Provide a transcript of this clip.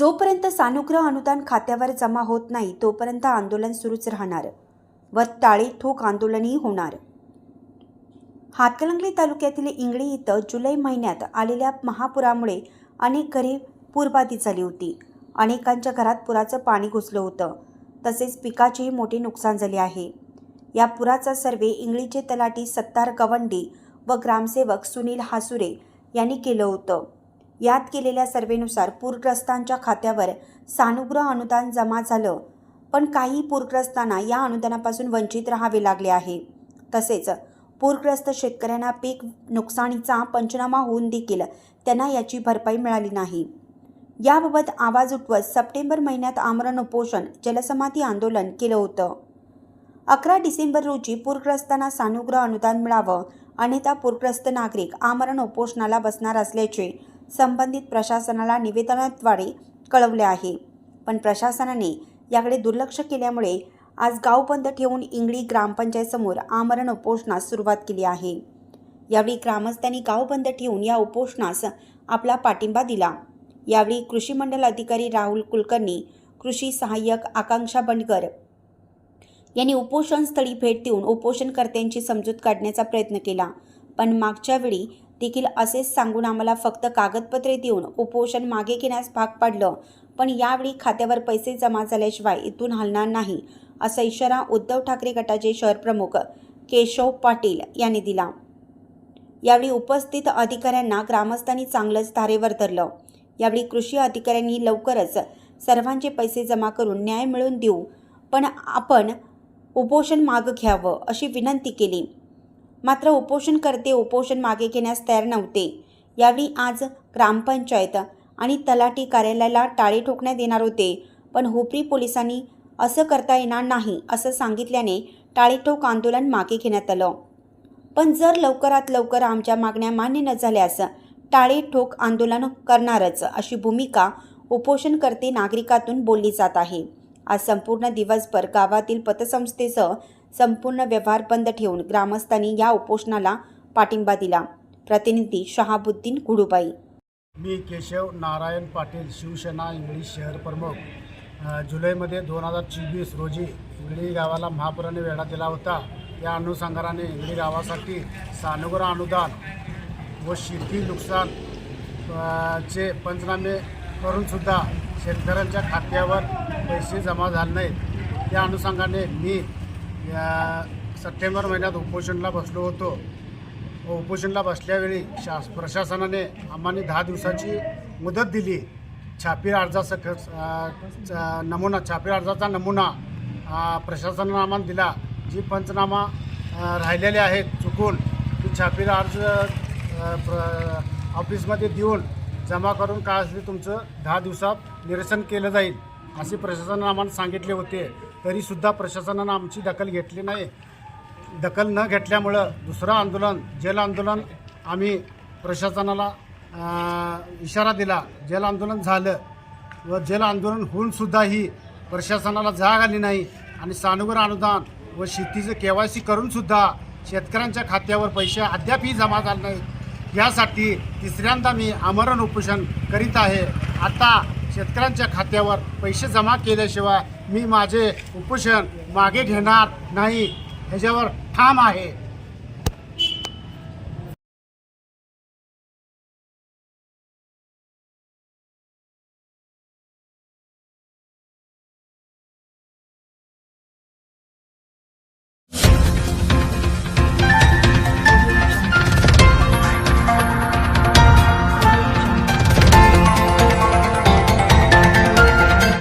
जोपर्यंत सानुग्रह अनुदान खात्यावर जमा होत नाही तोपर्यंत आंदोलन सुरूच राहणार व टाळे ठोक आंदोलनही होणार. हातकणंगले तालुक्यातील इंगळी इथं जुलै महिन्यात आलेल्या महापुरामुळे अनेक घरे पूरबाधित झाली होती. अनेकांच्या घरात पुराचं पाणी घुसलं होतं. तसेच पिकाचेही मोठे नुकसान झाले आहे. या पुराचा सर्वे इंगळीचे तलाठी सत्तार गवंडी व ग्रामसेवक सुनील हासुरे यांनी केलं होतं. यात केलेल्या सर्वेनुसार पूरग्रस्तांच्या खात्यावर सानुग्रह अनुदान जमा झालं. पण काही पूरग्रस्तांना या अनुदानापासून वंचित राहावे लागले आहे. तसेच पूरग्रस्त शेतकऱ्यांना पीक नुकसानीचा पंचनामा होऊन देखील त्यांना याची भरपाई मिळाली नाही. याबाबत आवाज उठवत सप्टेंबर महिन्यात आमरण उपोषण जलसमाधी आंदोलन केलं होतं. अकरा डिसेंबर रोजी पूरग्रस्तांना सानुग्रह अनुदान मिळावं अन्यथा पूरग्रस्त नागरिक आमरण उपोषणाला बसणार असल्याचे संबंधित प्रशासनाला निवेदनाद्वारे कळवले आहे. पण प्रशासनाने याकडे दुर्लक्ष केल्यामुळे आज गाव बंद ठेवून इंगळी ग्रामपंचायतसमोर आमरण उपोषणास सुरुवात केली आहे. यावेळी ग्रामस्थांनी गाव बंद ठेवून या उपोषणास आपला पाठिंबा दिला. यावेळी कृषी मंडल अधिकारी राहुल कुलकर्णी कृषी सहाय्यक आकांक्षा बंडकर यांनी उपोषणस्थळी भेट देऊन उपोषणकर्त्यांची समजूत काढण्याचा प्रयत्न केला. पण मागच्या वेळी देखील असेच सांगून आम्हाला फक्त कागदपत्रे देऊन उपोषण मागे घेण्यास भाग पाडलं. पण यावेळी खात्यावर पैसे जमा झाल्याशिवाय इथून हलणार नाही असा इशारा उद्धव ठाकरे गटाचे शहर प्रमुख केशव पाटील यांनी दिला. यावेळी उपस्थित अधिकाऱ्यांना ग्रामस्थांनी चांगलंच धारेवर धरलं. यावेळी कृषी अधिकाऱ्यांनी लवकरच सर्वांचे पैसे जमा करून न्याय मिळवून देऊ पण आपण उपोषण मागं घ्यावं अशी विनंती केली. मात्र उपोषणकर्ते उपोषण मागे घेण्यास तयार नव्हते. यावेळी आज ग्रामपंचायत आणि तलाठी कार्यालयाला टाळे ठोकण्यात येणार होते. पण हुपरी पोलिसांनी असं करता येणार नाही असं सांगितल्याने टाळेठोक आंदोलन मागे घेण्यात आलं. पण जर लवकरात लवकर आमच्या मागण्या मान्य न झाल्यास टाळे ठोक आंदोलन करणारच अशी भूमिका उपोषणकर्ते नागरिकातून बोलली जात आहे. आज संपूर्ण दिवसभर गावातील पतसंस्थेसह संपूर्ण व्यवहार बंद ठेवून ग्रामस्थांनी या उपोषणाला पाठिंबा दिला. प्रतिनिधी शहाबुद्दीन गुडुबाई. मी केशव नारायण पाटील शिवसेना इंगळी शहर प्रमुख. जुलैमध्ये दोन हजार चोवीस रोजी इंगळी गावाला महापुराने वेढा दिला होता. या अनुषंगाने इंगळी गावासाठी सानुग्रह अनुदान व शेती नुकसान चे पंचनामे करूनसुद्धा शेतकऱ्यांच्या खात्यावर पैसे जमा झाले नाहीत. या अनुषंगाने मी या सप्टेंबर महिन्यात उपोषणला बसलो होतो. व उपोषणला बसल्यावेळी शास प्रशासनाने आम्हाला दहा दिवसाची मुदत दिली. छापील अर्जासक नमुना छापील अर्जाचा नमुना प्रशासनानं आम्हाला दिला. जी पंचनामा राहिलेले आहेत चुकून ती छापील अर्ज प्र- ऑफिसमध्ये देऊन जमा करून काय असेल तुमचं दहा दिवसात निरसन केलं जाईल असे प्रशासनानं आम्हाला सांगितले होते. तरीसुद्धा प्रशासनानं आमची दखल घेतली नाही. दखल न घेतल्यामुळं दुसरं आंदोलन जल आंदोलन आम्ही प्रशासनाला इशारा दिला. जल आंदोलन झालं व जल आंदोलन होऊनसुद्धाही प्रशासनाला जाग आली नाही आणि सानुग्रह अनुदान व शेतीचं के वाय सी करूनसुद्धा शेतकऱ्यांच्या खात्यावर पैसे अद्यापही जमा झाले नाही यासाठी तिसऱ्यांदा मी आमरण उपोषण करीत आहे. आता शेतकऱ्यांच्या खात्यावर पैसे जमा केल्याशिवाय मी माझे उपोषण मागे घेणार नाही. ह्याच्यावर ठाम आहे.